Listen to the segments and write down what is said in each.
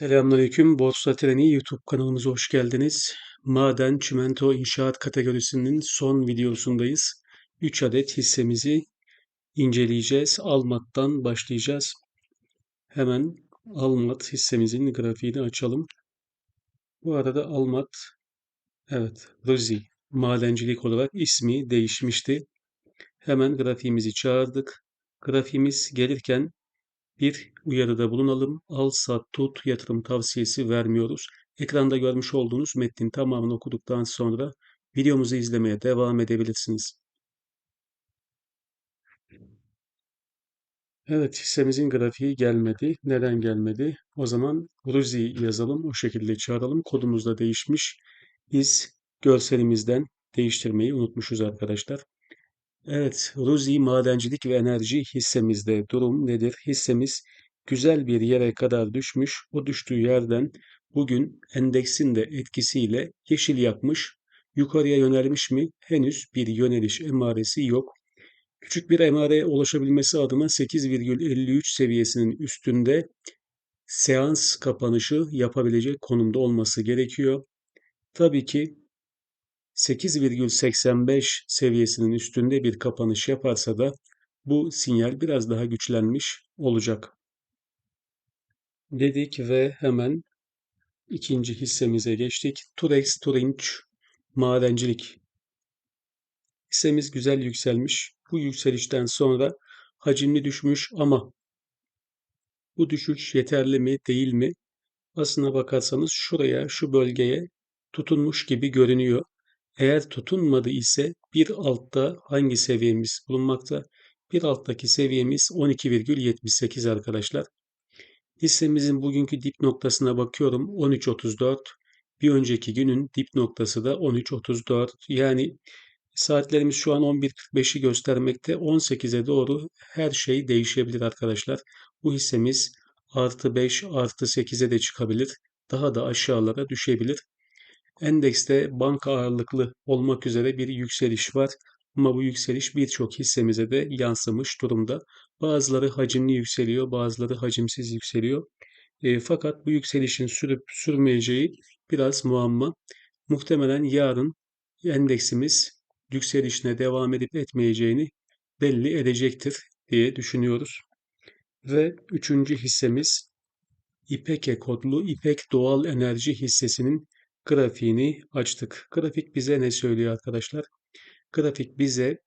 Selamünaleyküm. Borsa Treni YouTube kanalımıza hoş geldiniz. Maden, çimento, inşaat kategorisinin son videosundayız. 3 adet hissemizi inceleyeceğiz. Almat'tan başlayacağız. Hemen Almat hissemizin grafiğini açalım. Bu arada Almat, evet Ruzi madencilik olarak ismi değişmişti. Hemen grafiğimizi çağırdık. Grafiğimiz gelirken bir uyarıda bulunalım. Al, sat, tut yatırım tavsiyesi vermiyoruz. Ekranda görmüş olduğunuz metnin tamamını okuduktan sonra videomuzu izlemeye devam edebilirsiniz. Evet, hissemizin grafiği gelmedi. Neden gelmedi? O zaman Ruzi yazalım, o şekilde çağıralım. Kodumuz da değişmiş. Biz görselimizden değiştirmeyi unutmuşuz arkadaşlar. Evet, Ruzi Madencilik ve Enerji hissemizde durum nedir? Hissemiz güzel bir yere kadar düşmüş. O düştüğü yerden bugün endeksin de etkisiyle yeşil yakmış. Yukarıya yönelmiş mi? Henüz bir yöneliş emaresi yok. Küçük bir emareye ulaşabilmesi adına 8,53 seviyesinin üstünde seans kapanışı yapabilecek konumda olması gerekiyor. Tabii ki 8,85 seviyesinin üstünde bir kapanış yaparsa da bu sinyal biraz daha güçlenmiş olacak. Dedik ve hemen ikinci hissemize geçtik. Turex Turinç Madencilik. Hissemiz güzel yükselmiş. Bu yükselişten sonra hacimli düşmüş ama bu düşüş yeterli mi değil mi? Aslına bakarsanız şuraya, şu bölgeye tutunmuş gibi görünüyor. Eğer tutunmadı ise bir altta hangi seviyemiz bulunmakta? Bir alttaki seviyemiz 12,78 arkadaşlar. Hissemizin bugünkü dip noktasına bakıyorum 13.34. Bir önceki günün dip noktası da 13.34. Yani saatlerimiz şu an 11.45'i göstermekte. 18'e doğru her şey değişebilir arkadaşlar. Bu hissemiz artı 5 artı 8'e de çıkabilir. Daha da aşağılara düşebilir. Endekste banka ağırlıklı olmak üzere bir yükseliş var. Ama bu yükseliş birçok hissemize de yansımış durumda. Bazıları hacimli yükseliyor, bazıları hacimsiz yükseliyor. E, fakat bu yükselişin sürüp sürmeyeceği biraz muamma. Muhtemelen yarın endeksimiz yükselişine devam edip etmeyeceğini belli edecektir diye düşünüyoruz. Ve üçüncü hissemiz İPEKE kodlu İPEK Doğal Enerji hissesinin grafiğini açtık. Grafik bize ne söylüyor arkadaşlar? Grafik bize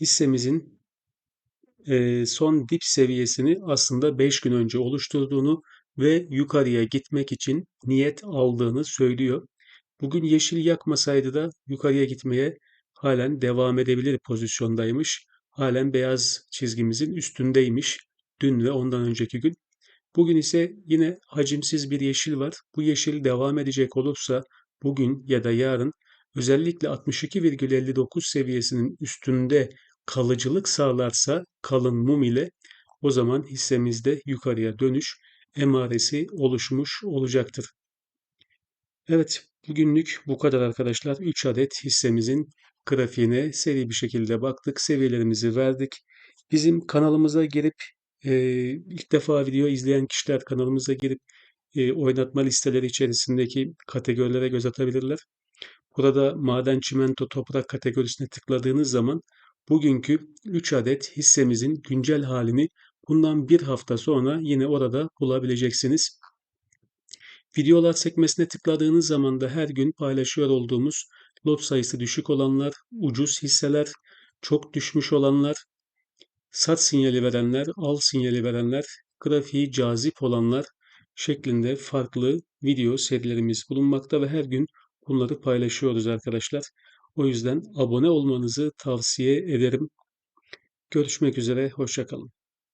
hissemizin e, son dip seviyesini aslında 5 gün önce oluşturduğunu ve yukarıya gitmek için niyet aldığını söylüyor. Bugün yeşil yakmasaydı da yukarıya gitmeye halen devam edebilir pozisyondaymış. Halen beyaz çizgimizin üstündeymiş dün ve ondan önceki gün. Bugün ise yine hacimsiz bir yeşil var. Bu yeşil devam edecek olursa bugün ya da yarın özellikle 62,59 seviyesinin üstünde kalıcılık sağlarsa kalın mum ile o zaman hissemizde yukarıya dönüş emaresi oluşmuş olacaktır. Evet, bugünlük bu kadar arkadaşlar. 3 adet hissemizin grafiğine seri bir şekilde baktık. Seviyelerimizi verdik. Bizim kanalımıza girip e, ilk defa video izleyen kişiler kanalımıza girip e, oynatma listeleri içerisindeki kategorilere göz atabilirler. Burada maden, çimento, toprak kategorisine tıkladığınız zaman bugünkü 3 adet hissemizin güncel halini bundan bir hafta sonra yine orada bulabileceksiniz. Videolar sekmesine tıkladığınız zaman da her gün paylaşıyor olduğumuz lot sayısı düşük olanlar, ucuz hisseler, çok düşmüş olanlar, sat sinyali verenler, al sinyali verenler, grafiği cazip olanlar şeklinde farklı video serilerimiz bulunmakta ve her gün bunları paylaşıyoruz arkadaşlar. O yüzden abone olmanızı tavsiye ederim. Görüşmek üzere, hoşçakalın.